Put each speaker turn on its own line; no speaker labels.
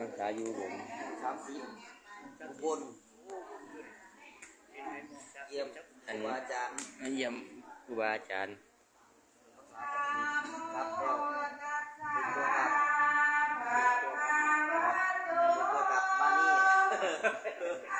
บลจำพรรษาอยู่อุบล
สามสิบอุบลเยี่ยมครูอาจารย์
มาเยี่ยมครูบาอาจารย์
ครับแล้วเป็นตัวกลับครับเป็นตัวกลับมานี่